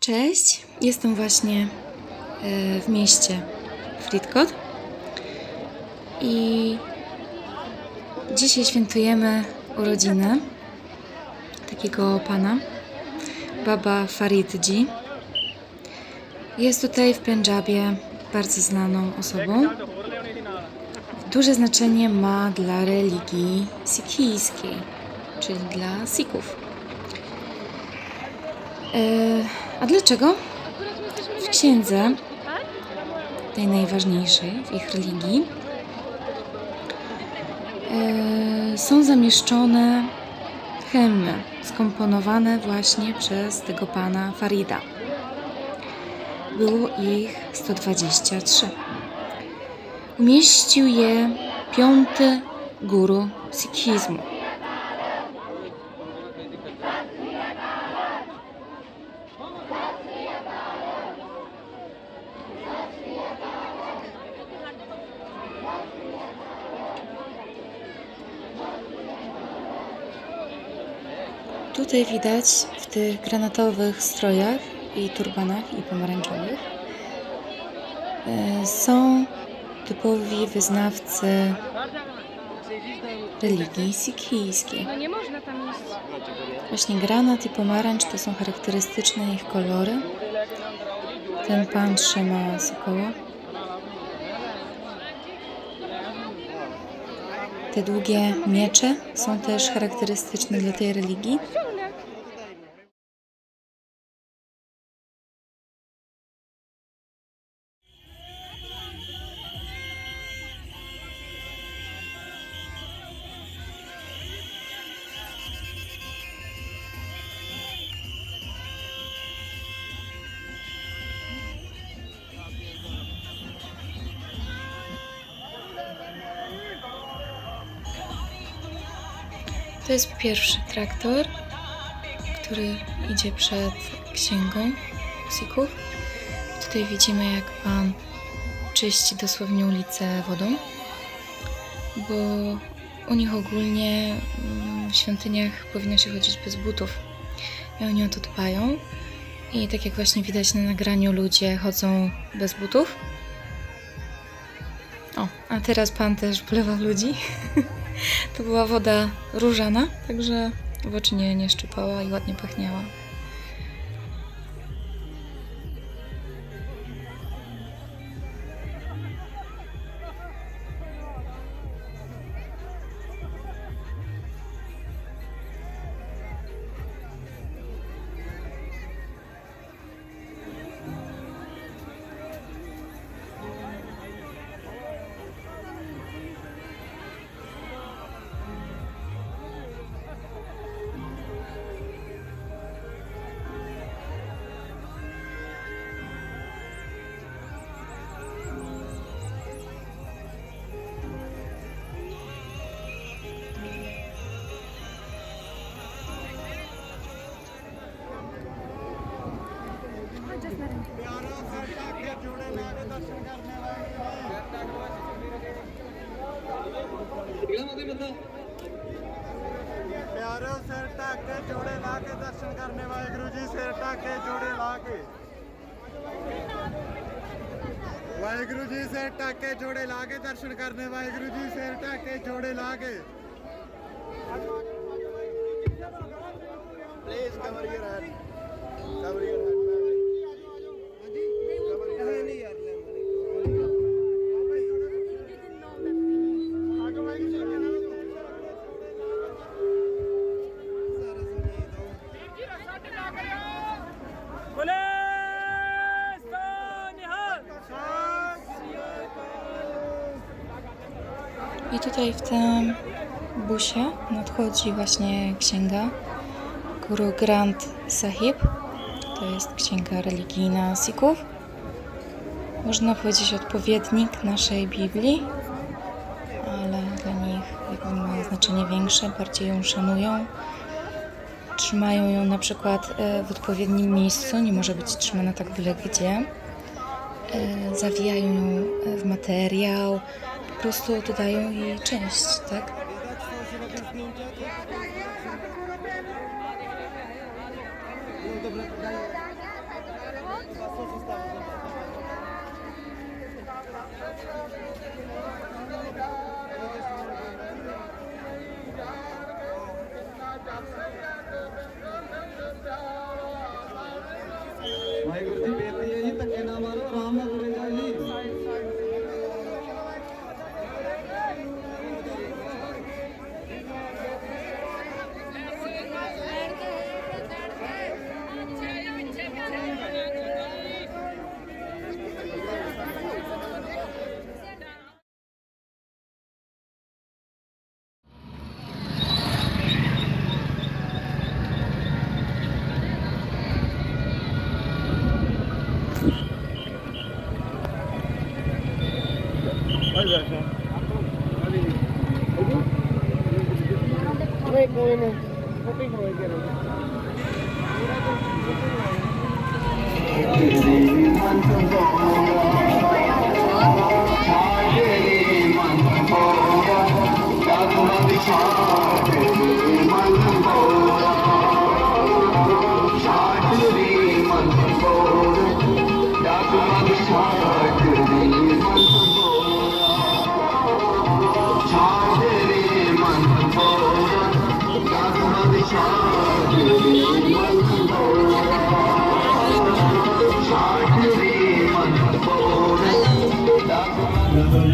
Cześć, jestem właśnie e, w mieście Fritkot i dzisiaj świętujemy urodziny takiego pana, Baba Faridji. Jest tutaj w Pendżabie bardzo znaną osobą. Duże znaczenie ma dla religii sikhijskiej, czyli dla Sikhów. E, a dlaczego? W księdze, tej najważniejszej w ich religii, e, są zamieszczone hymny skomponowane właśnie przez tego pana Farida. Było ich 123. Umieścił je piąty guru sikhizmu. Tutaj widać w tych granatowych strojach i turbanach i pomarańczowych e, są typowi wyznawcy religii sikhijskiej. No. Właśnie granat i pomarańcz to są charakterystyczne ich kolory. Ten pan trzyma sokoła. Te długie miecze są też charakterystyczne dla tej religii. To jest pierwszy traktor, który idzie przed księgą Sikhów. Tutaj widzimy, jak pan czyści dosłownie ulicę wodą, bo u nich ogólnie mm, w świątyniach powinno się chodzić bez butów. I oni o to dbają. I tak jak właśnie widać na nagraniu, ludzie chodzą bez butów. O, a teraz pan też wlewa ludzi. To była woda różana, także w oczy nie, nie szczypała i ładnie pachniała. ਪਿਆਰੋ ਸਿਰ ਢੱਕ ਕੇ ਜੋੜੇ ਲਾ ਕੇ ਦਰਸ਼ਨ ਕਰਨੇ ਵਾਹਿਗੁਰੂ ਜੀ, ਸਿਰ ਢੱਕ ਕੇ ਜੋੜੇ ਲਾ ਕੇ। ਵਾਹਿਗੁਰੂ ਜੀ, ਸਿਰ ਢੱਕ ਕੇ ਜੋੜੇ ਲਾ ਕੇ ਦਰਸ਼ਨ ਕਰਨੇ ਵਾਹਿਗੁਰੂ ਜੀ, ਸਿਰ ਢੱਕ ਕੇ ਜੋੜੇ ਲਾ ਕੇ। Please cover your head cover your I tutaj w tym busie nadchodzi właśnie księga Guru Granth Sahib. To jest księga religijna Sikhów. Można powiedzieć odpowiednik naszej Biblii, ale dla nich jakby ma znaczenie większe, bardziej ją szanują. Trzymają ją na przykład e, w odpowiednim miejscu, nie może być trzymana tak byle gdzie. E, Zawijają ją e, w materiał, prostu dodają jej część, tak? Wait, going in. Hoping for it, get it.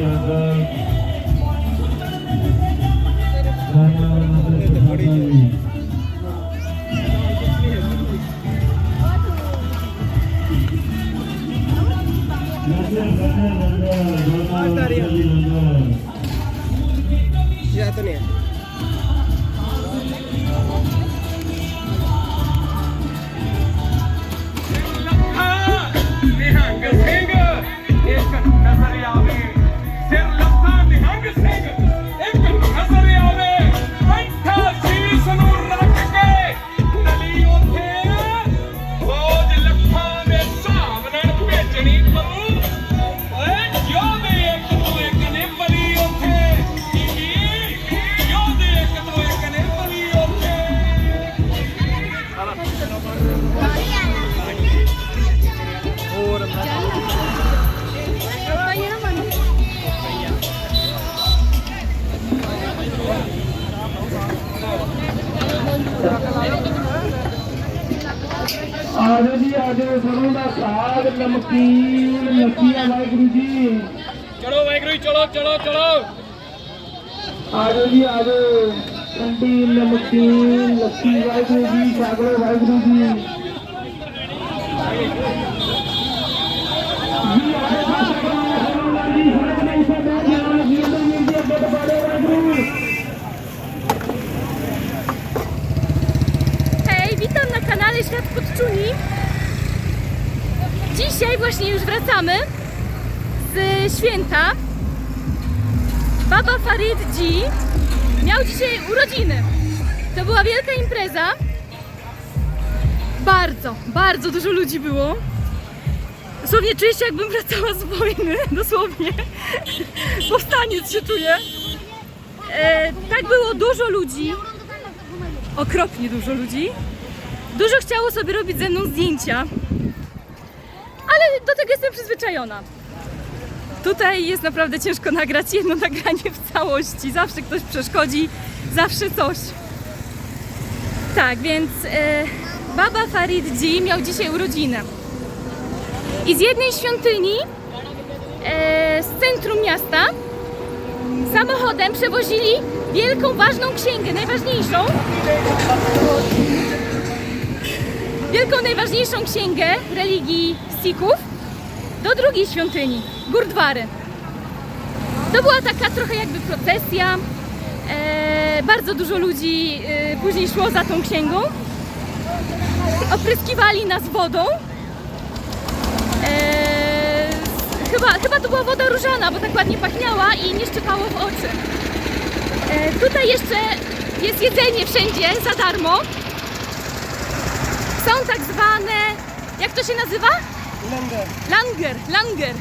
Yeah. ਆਜੋ ਜੀ ਆਜੋ ਸਰੋਂ ਦਾ ਸਾਗ ਨਮਕੀਨ ਲੱਸੀਆਂ ਵਾਹਿਗੁਰੂ ਜੀ ਚਲੋ ਵਾਹਿਗੁਰੂ ਜੀ ਚਲੋ ਚਲੋ ਚਲੋ ਆਜੋ ਜੀ ਆਜੋ ਠੰਡੀ ਨਮਕੀਨ ਲੱਸੀ ਵਾਹਿਗੁਰੂ ਜੀ ਸਾਗਰ ਵਾਹਿਗੁਰੂ ਜੀ ਜੀ ਆਜੋ ਸਾਗਰ ਸਰੋਂ ਦਾ ਜੀ ਸਰੋਂ ਨਹੀਂ ਸਾਡਾ ਜਾਣਾ ਜੀ ਅੰਦਰ ਵੀਰ ਜੀ ਅੱਗੇ ਬੜੇ Waheguru Hej, witam na kanale Świat Podczuni. Dzisiaj właśnie już wracamy z święta. Baba Farid G miał dzisiaj urodziny. To była wielka impreza. Bardzo, bardzo dużo ludzi było. Dosłownie czuję się jakbym wracała z wojny, dosłownie. Powstaniec się czuję. E, tak było dużo ludzi, okropnie dużo ludzi. Dużo chciało sobie robić ze mną zdjęcia, ale do tego jestem przyzwyczajona. Tutaj jest naprawdę ciężko nagrać jedno nagranie w całości. Zawsze ktoś przeszkodzi, zawsze coś. Tak, więc e, Baba Farid G miał dzisiaj urodziny. I z jednej świątyni e, z centrum miasta samochodem przewozili wielką, ważną księgę, najważniejszą. Wielką, najważniejszą księgę religii Sikhów do drugiej świątyni, Gurdwary. To była taka trochę jakby procesja. E, bardzo dużo ludzi e, później szło za tą księgą. Opryskiwali nas wodą. E, chyba, chyba to była woda różana, bo tak ładnie pachniała i nie szczypało w oczy. E, tutaj jeszcze jest jedzenie wszędzie za darmo. Są tak zwane, jak to się nazywa? Langer. Langer, langer.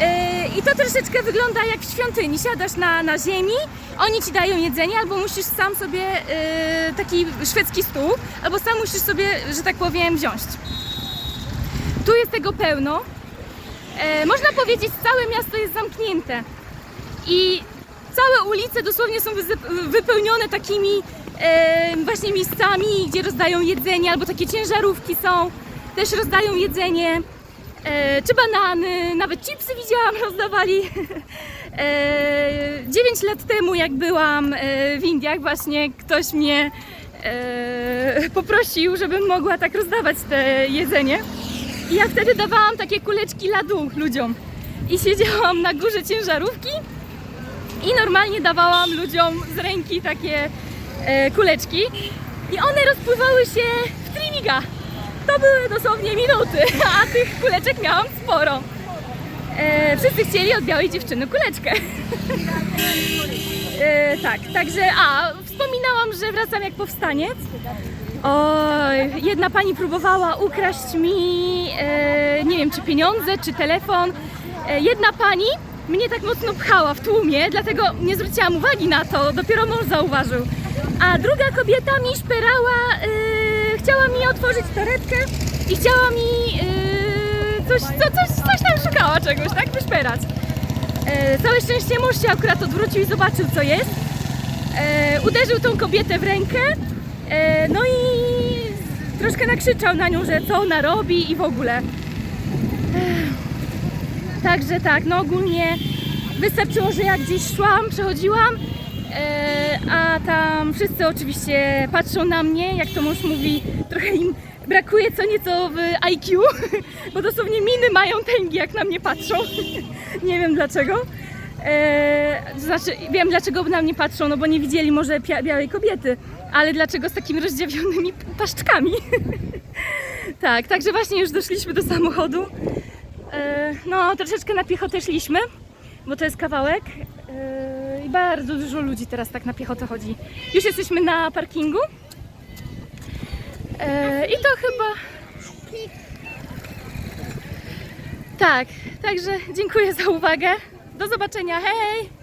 E, I to troszeczkę wygląda jak w świątyni. Siadasz na, na ziemi, oni ci dają jedzenie, albo musisz sam sobie e, taki szwedzki stół, albo sam musisz sobie, że tak powiem, wziąć. Tu jest tego pełno. E, można powiedzieć, całe miasto jest zamknięte. I całe ulice dosłownie są wypełnione takimi e, właśnie miejscami, gdzie rozdają jedzenie, albo takie ciężarówki są, też rozdają jedzenie, e, czy banany, nawet chipsy widziałam, rozdawali. E, 9 lat temu, jak byłam e, w Indiach, właśnie ktoś mnie e, poprosił, żebym mogła tak rozdawać te jedzenie. I ja wtedy dawałam takie kuleczki ladu ludziom. I siedziałam na górze ciężarówki i normalnie dawałam ludziom z ręki takie e, kuleczki i one rozpływały się w trimiga. To były dosłownie minuty, a tych kuleczek miałam sporo. E, wszyscy chcieli od białej dziewczyny kuleczkę. e, tak, także, a wspominałam, że wracam jak powstaniec. Oj, jedna pani próbowała ukraść mi, e, nie wiem, czy pieniądze, czy telefon. E, jedna pani mnie tak mocno pchała w tłumie, dlatego nie zwróciłam uwagi na to, dopiero mąż zauważył. A druga kobieta mi szperała, e, chciała mi otworzyć torebkę i chciała mi e, coś, co, coś, coś tam szukała czegoś, tak, wyszperać. E, całe szczęście mąż się akurat odwrócił i zobaczył, co jest. E, uderzył tą kobietę w rękę, e, no i troszkę nakrzyczał na nią, że co ona robi i w ogóle. Także tak, no ogólnie wystarczyło, że ja gdzieś szłam, przechodziłam, e, a tam wszyscy oczywiście patrzą na mnie, jak to mąż mówi, trochę im brakuje co nieco w IQ, bo dosłownie miny mają tęgi, jak na mnie patrzą. Nie wiem dlaczego. E, znaczy, wiem dlaczego na mnie patrzą, no bo nie widzieli może białej kobiety, ale dlaczego z takimi rozdziawionymi paszczkami. tak, także właśnie już doszliśmy do samochodu. E, no, troszeczkę na piechotę szliśmy, bo to jest kawałek e, i bardzo dużo ludzi teraz tak na piechotę chodzi. Już jesteśmy na parkingu e, i to chyba... Tak, także dziękuję za uwagę. Do zobaczenia, hej!